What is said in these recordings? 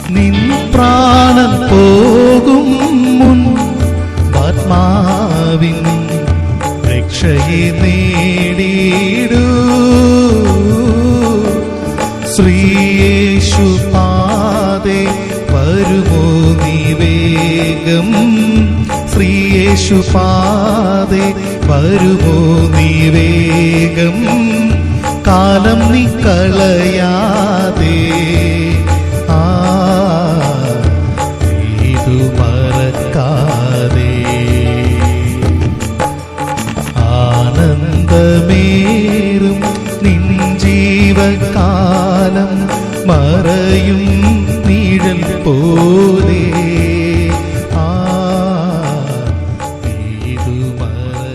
നിൻ പ്രാണൻ പോകും മുൻ ആത്മാവിൻ രക്ഷയെ നേടിയിടൂ. ശ്രീയേശു പാതെ വരുമോ നീ വേഗം? ശ്രീയേശു പാതെ വരുമോ നീ വേഗം? കാലം നീ കളയാതെ ആനന്ദമേറും നിൻ ജീവകാലം മറയും നീഴൽ പോലെ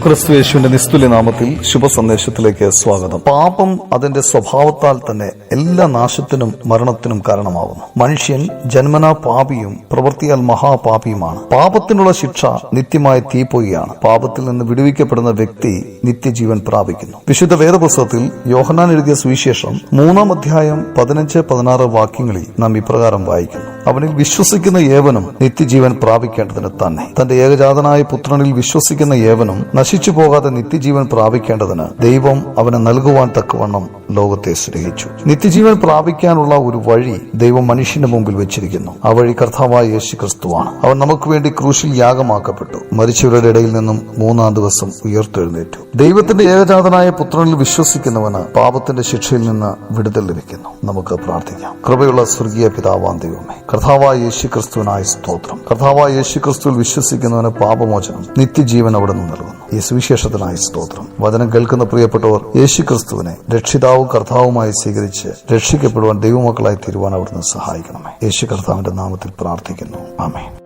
മറ ക്രിസ്തു യേശുവിന്റെ നിസ്തുല്യ നാമത്തിൽ ശുഭ സന്ദേശത്തിലേക്ക് സ്വാഗതം. പാപം അതിന്റെ സ്വഭാവത്താൽ തന്നെ എല്ലാ നാശത്തിനും മരണത്തിനും കാരണമാവുന്നു. മനുഷ്യൻ ജന്മനാ പാപിയും പ്രവൃത്തിയാൽ മഹാപാപിയുമാണ്. പാപത്തിനുള്ള ശിക്ഷ നിത്യമായ തീപ്പൊയ്യാണ്. പാപത്തിൽ നിന്ന് വിടുവിക്കപ്പെടുന്ന വ്യക്തി നിത്യജീവൻ പ്രാപിക്കുന്നു. വിശുദ്ധ വേദപുസ്തകത്തിൽ യോഹനാൻ എഴുതിയ സുവിശേഷം മൂന്നാം അധ്യായം പതിനഞ്ച് പതിനാറ് വാക്യങ്ങളിൽ നാം ഇപ്രകാരം വായിക്കുന്നു. അവനിൽ വിശ്വസിക്കുന്ന ഏവനും നിത്യജീവൻ പ്രാപിക്കേണ്ടതിന് തന്നെ. തന്റെ ഏകജാതനായ പുത്രനിൽ വിശ്വസിക്കുന്ന ഏവനും നശിച്ചു പോകാതെ നിത്യജീവൻ പ്രാപിക്കേണ്ടതിന് ദൈവം അവന് നൽകുവാൻ തക്കവണ്ണം ലോകത്തെ സ്നേഹിച്ചു. നിത്യജീവൻ പ്രാപിക്കാനുള്ള ഒരു വഴി ദൈവം മനുഷ്യന്റെ മുമ്പിൽ വെച്ചിരിക്കുന്നു. ആ വഴി കർത്താവായ യേശു ക്രിസ്തുവാണ് അവൻ നമുക്ക് വേണ്ടി ക്രൂശിൽ യാഗമാക്കപ്പെട്ടു. മരിച്ചവരുടെ ഇടയിൽ നിന്നും മൂന്നാം ദിവസം ഉയർത്തെഴുന്നേറ്റു. ദൈവത്തിന്റെ ഏകജാതനായ പുത്രനിൽ വിശ്വസിക്കുന്നവന് പാപത്തിന്റെ ശിക്ഷയിൽ നിന്ന് വിടുതൽ ലഭിക്കുന്നു. നമുക്ക് പ്രാർത്ഥിക്കാം. കൃപയുള്ള സ്വർഗീയ പിതാവാൻ ദൈവമേ കർത്താവായ യേശു ക്രിസ്തുവിനായ സ്തോത്രം. കർത്താവായ യേശു ക്രിസ്തുവിൽ വിശ്വസിക്കുന്നവന് പാപമോചനം നിത്യജീവൻ അവിടെ നിന്ന് നൽകുന്നു. ഈ സുവിശേഷത്തിനായ സ്തോത്രം. വചനം കേൾക്കുന്ന പ്രിയപ്പെട്ടവർ യേശു ക്രിസ്തുവിനെ രക്ഷിതാവും കർത്താവുമായി സ്വീകരിച്ച് രക്ഷിക്കപ്പെടുവാൻ ദൈവമക്കളായി തീരുവാൻ അവിടുന്ന് സഹായിക്കണമേ. യേശു കർത്താവിന്റെ നാമത്തിൽ പ്രാർത്ഥിക്കുന്നു. ആമേ